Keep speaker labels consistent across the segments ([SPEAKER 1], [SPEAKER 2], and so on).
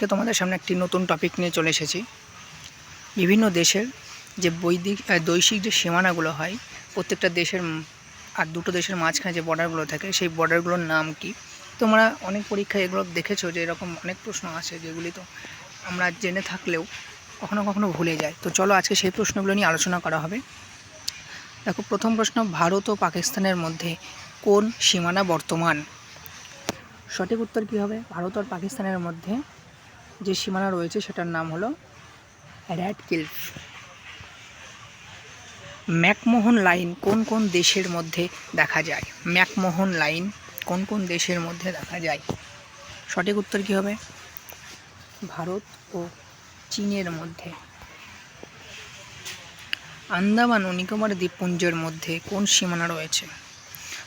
[SPEAKER 1] আজকে তোমাদের সামনে একটি নতুন টপিক নিয়ে চলে এসেছি। বিভিন্ন দেশের যে বৈদিক বৈশ্বিক যে সীমানাগুলো হয়, প্রত্যেকটা দেশের আর দুটো দেশের মাঝখানে যে বর্ডারগুলো থাকে, সেই বর্ডারগুলোর নাম কি? তোমরা অনেক পরীক্ষায় এগুলো দেখেছ যে এরকম অনেক প্রশ্ন আছে যেগুলি তো আমরা জেনে থাকলেও কখনো কখনো ভুলে যাই। তো চলো আজকে সেই প্রশ্নগুলো নিয়ে আলোচনা করা হবে। দেখো, প্রথম প্রশ্ন, ভারত ও পাকিস্তানের মধ্যে কোন সীমানা বর্তমান? সঠিক উত্তর কী হবে? ভারত আর পাকিস্তানের মধ্যে যে সীমানা রয়েছে সেটার নাম হলো র্যাড কিলফ ম্যাকমোহন লাইন কোন কোন দেশের মধ্যে দেখা যায়? ম্যাকমোহন লাইন কোন কোন দেশের মধ্যে দেখা যায়? সঠিক উত্তর কী হবে? ভারত ও চীনের মধ্যে। আন্দামান ও নিকোবর দ্বীপপুঞ্জের মধ্যে কোন সীমানা রয়েছে?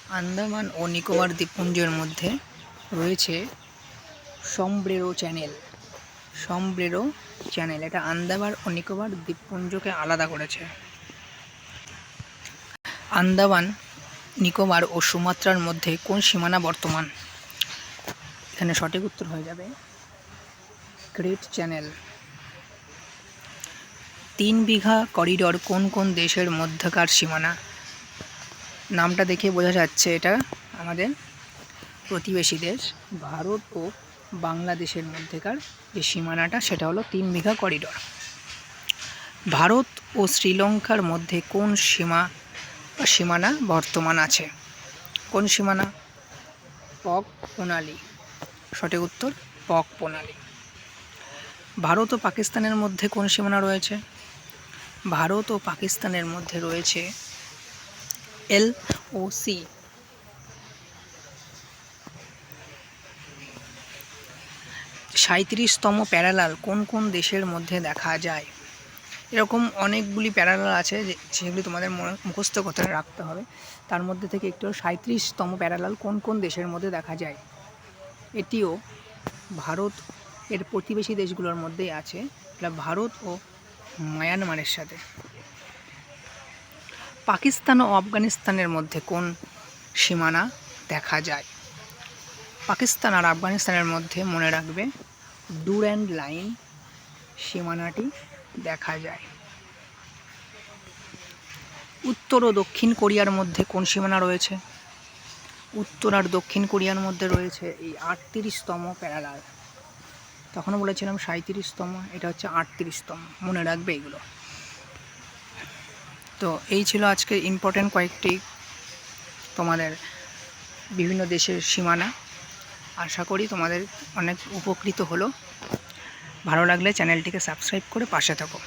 [SPEAKER 1] আন্দামান ও নিকোবর দ্বীপপুঞ্জের মধ্যে রয়েছে সম্ব্রেরো চ্যানেল। সম্ব্রেরো চ্যানেল। এটা আন্দামান ও নিকোবর দ্বীপপুঞ্জকে আলাদা করেছে। আন্দামান, নিকোবর ও সুমাত্রার মধ্যে কোন সীমানা বর্তমান? এখানে সঠিক উত্তর হয়ে যাবে। Great channel. Tin Bigha corridor কোন কোন দেশের মধ্যকার সীমানা? নামটা দেখে বোঝা যাচ্ছে এটা আমাদের প্রতিবেশী দেশ, ভারত ও বাংলাদেশের মধ্যেকার যে সীমানাটা, সেটা হলো তিন বিঘা করিডর। ভারত ও শ্রীলঙ্কার মধ্যে কোন সীমা বা সীমানা বর্তমান আছে? কোন সীমানা? পক প্রণালী। সঠিক উত্তর, পক প্রণালী। ভারত ও পাকিস্তানের মধ্যে কোন সীমানা রয়েছে? ভারত ও পাকিস্তানের মধ্যে রয়েছে এল ও সি। সাঁত্রিশতম প্যারালাল কোন কোন দেশের মধ্যে দেখা যায়? এরকম অনেকগুলি প্যারালাল আছে যেগুলি তোমাদের মনে, মুখস্থ করতে রাখতে হবে। তার মধ্যে থেকে একটু সাঁত্রিশতম প্যারালাল কোন কোন দেশের মধ্যে দেখা যায়? এটিও ভারত এর প্রতিবেশী দেশগুলোর মধ্যেই আছে। এটা ভারত ও মায়ানমারের সাথে। পাকিস্তান ও আফগানিস্তানের মধ্যে কোন সীমানা দেখা যায়? পাকিস্তান আর আফগানিস্তানের মধ্যে মনে রাখবে ডুর্যান্ড লাইন সীমানাটি দেখা যায়। উত্তর ও দক্ষিণ কোরিয়ার মধ্যে কোন সীমানা রয়েছে? উত্তর আর দক্ষিণ কোরিয়ার মধ্যে রয়েছে এই আটত্রিশতম প্যারালাল। তখনও বলেছিলাম সাঁত্রিশতম এটা হচ্ছে আটত্রিশতম। মনে রাখবে এগুলো। তো এই ছিল আজকে ইম্পর্টেন্ট কয়েকটি তোমাদের বিভিন্ন দেশের সীমানা। আশা করি তোমাদের অনেক উপকৃত হলো। ভালো লাগলে চ্যানেলটিকে সাবস্ক্রাইব করে পাশে থাকো।